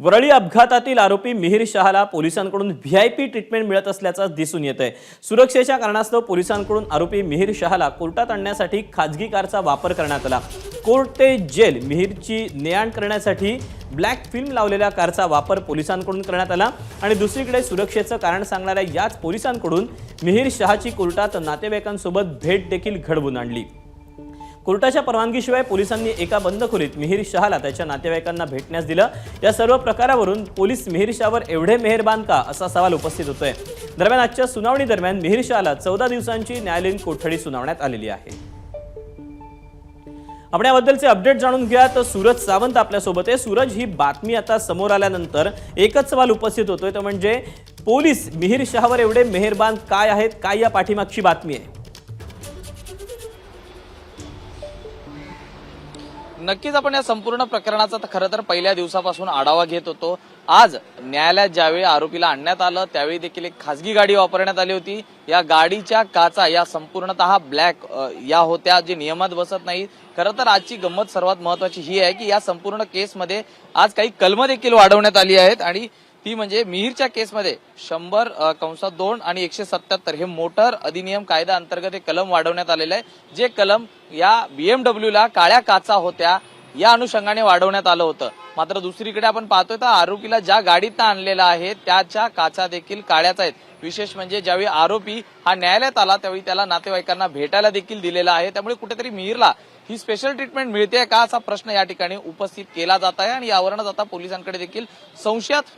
वरळी अपघातातील आरोपी मिहीर शहाला पोलिसांकडून व्ही आय पी ट्रीटमेंट मिळत असल्याचं दिसून येत आहे सुरक्षेच्या कारणास्तव पोलिसांकडून आरोपी मिहीर शहाला कोर्टात आणण्यासाठी खाजगी कारचा वापर करण्यात आला. कोर्ट ते जेल मिहीरची ने आण करण्यासाठी ब्लॅक फिल्म लावलेल्या कारचा वापर पोलिसांकडून करण्यात आला आणि दुसरीकडे सुरक्षेचं कारण सांगणाऱ्या याच पोलिसांकडून मिहीर शहाची कोर्टात नातेवाईकांसोबत भेट देखील घडवून आणली. कोर्टाच्या परवानगीशिवाय पोलिसांनी एका बंद खोलीत मिहीर शहाला त्याच्या नातेवाईकांना भेटण्यास दिलं. या सर्व प्रकारावरून पोलीस मिहीर शहावर एवढे मेहरबान का असा सवाल उपस्थित होतोय. दरम्यान आजच्या सुनावणी दरम्यान मिहीर शहाला चौदा दिवसांची न्यायालयीन कोठडी सुनावण्यात आलेली आहे. आपण याबद्दलचे अपडेट जाणून घ्या तर सूरज सावंत आपल्यासोबत आहे. सूरज ही बातमी आता समोर आल्यानंतर एकच सवाल उपस्थित होतोय. तो म्हणजे पोलीस मिहीर शहावर एवढे मेहरबान काय आहेत? काय या पाठीमागची बातमी आहे? नक्कीच आपण या संपूर्ण प्रकरणाचा तर खरं तर पहिल्या दिवसापासून आढावा घेत होतो. आज न्यायालयात ज्यावेळी आरोपीला आणण्यात आलं त्यावेळी देखील एक खासगी गाडी वापरण्यात आली होती. या गाडीच्या काचा या संपूर्णतः ब्लॅक या होत्या जे नियमात बसत नाही खरं तर आजची गंमत सर्वात महत्वाची ही आहे की या संपूर्ण केसमध्ये आज काही कलम देखील वाढवण्यात आली आहेत आणि ती म्हणजे मिहीरच्या केसमध्ये शंभर कंसात दोन आणि एकशे सत्याहत्तर. हे मोटर अधिनियम कायदा अंतर्गत हे कलम वाढवण्यात आलेलं आहे. जे कलम या बीएमडब्ल्यूला काळ्या काचा होत्या या अनुषंगाने वाढवण्यात आलं होतं. मात्र दुसरीकडे आपण पाहतोय तर आरोपीला ज्या गाडीत आणलेला आहे त्याच्या काचा देखील काळ्याच आहेत. विशेष म्हणजे ज्यावेळी आरोपी हा न्यायालयात आला त्यावेळी त्याला नातेवाईकांना भेटायला देखील दिलेला आहे. त्यामुळे कुठेतरी मिहीरला ही स्पेशल ट्रीटमेंट मिळते का असा प्रश्न या ठिकाणी उपस्थित केला जात आहे आणि यावरूनच आता पोलिसांकडे देखील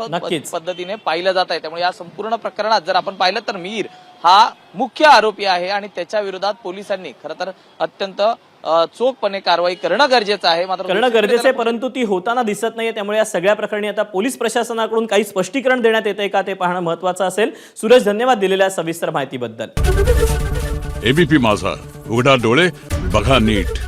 नक्कीच. पद्धतीने पाहिलं जात आहे. त्यामुळे या संपूर्ण प्रकरणात जर आपण पाहिलं तर मीर हा मुख्य आरोपी आहे आणि त्याच्या विरोधात पोलिसांनी खरं तर अत्यंत चोखपणे कारवाई करणं गरजेचं आहे. मात्र करणं गरजेचं आहे परंतु ती होताना दिसत नाहीये. त्यामुळे या सगळ्या प्रकरणी आता पोलीस प्रशासनाकडून काही स्पष्टीकरण देण्यात येते का ते पाहणं महत्वाचं असेल. सूरज धन्यवाद दिलेल्या सविस्तर माहितीबद्दल. एबीपी माझा. उघडा डोळे बघा नीट.